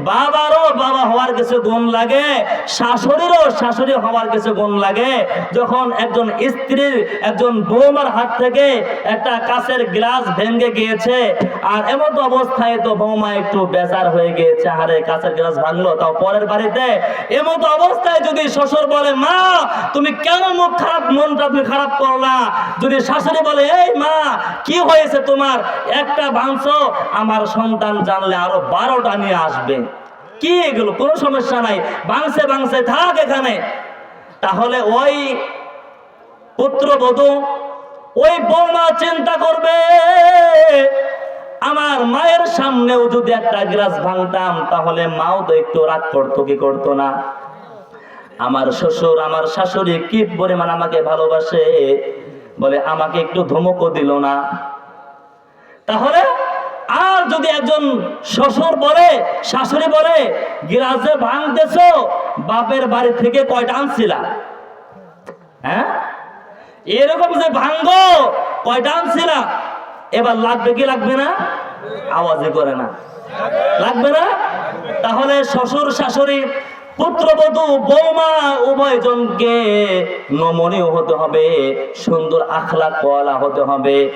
বাবারও বাবা হওয়ার কিছু গুণ লাগে, শাশুড়িরও শাশুড়ি হওয়ার কিছু গুণ লাগে। যখন একজন স্ত্রীর একজন বৌমার হাত থেকে একটা কাছের গ্লাস ভেঙে গিয়েছে, আর এমন তো অবস্থায় তো বৌমা একটু বেজার হয়ে গিয়েছে আরে কাছের গ্লাস ভাঙলো, তাও পরের বাড়িতে। এমন তো অবস্থায় যদি শ্বশুর বলে, মা, তুমি কেন মুখ খারাপ, মনটা তুমি খারাপ করলা? যদি শাশুড়ি বলে, এই মা, কি হয়েছে তোমার? একটা ভাঙছো, আমার সন্তান জানলে আরও বারোটা নিয়ে আসবে। কি এগুলো? কোনো সমস্যা নাই। ভাঙছে ভাঙছে থাক এখানে। তাহলে ওই পুত্রবধূ, ওই বৌমা চিন্তা করবে, আমার মায়ের সামনেও যদি একটা গ্লাস ভাঙতাম, তাহলে মাও তো একটু রাগ করতো, কি করতো না? আমার শ্বশুর, আমার শাশুড়ি কি পরিমাণ আমাকে ভালোবাসে? বলে, আমাকে একটু ধমকও দিল না। তাহলে যদি একজন শ্বশুর বলে, শাশুড়ি বলে, গিরাজে ভাঙতেছ, বাপের বাড়ি থেকে কয়টা আনছিলা? হ্যাঁ? এরকম যে ভাঙ্গো কয়টা আনছিলা? এবার লাগবে কি লাগবে না? আওয়াজই করে না। লাগবে না? তাহলে শ্বশুর, শাশুড়ি, পুত্রবধূ, বৌমা, উভয়জনকে নমনীয় হতে হবে, সুন্দর আখলা কলা হতে হবে।